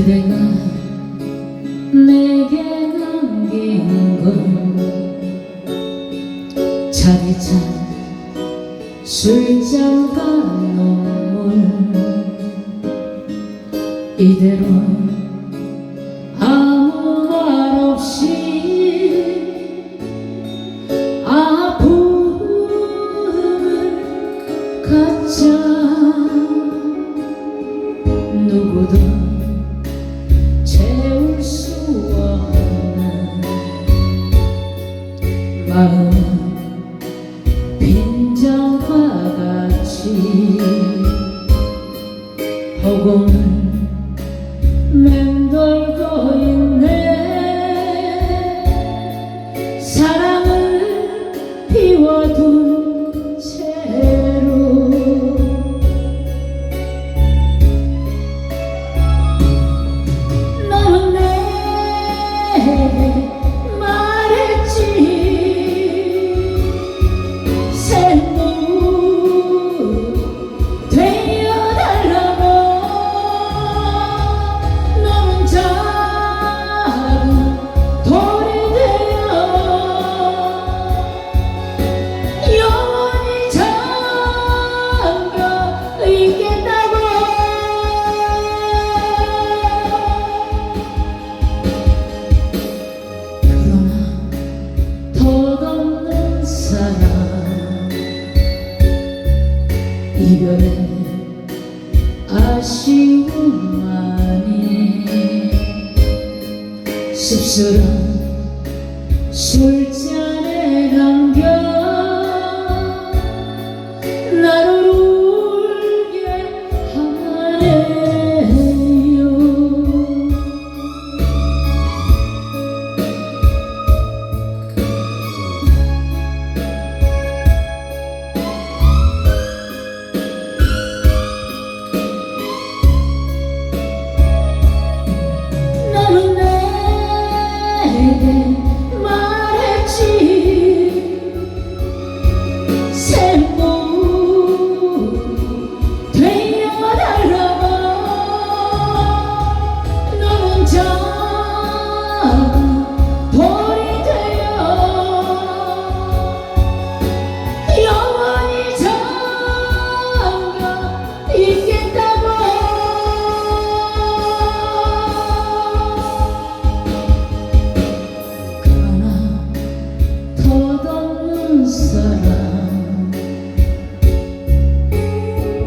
그대가 내게 남긴 건 차디찬 술잔과 눈물. 이대로 아무 말 없이 빈장과 같이 허공을 맴돌고 있네. 사랑 이별의 아쉬움만이 씁쓸한 술잔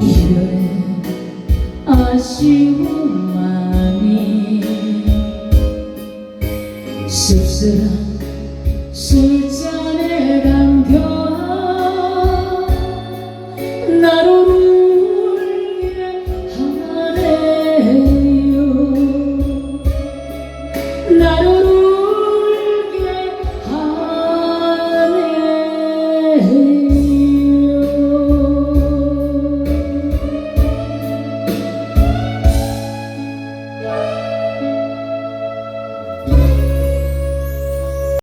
이별의 아쉬움만이 씁쓸한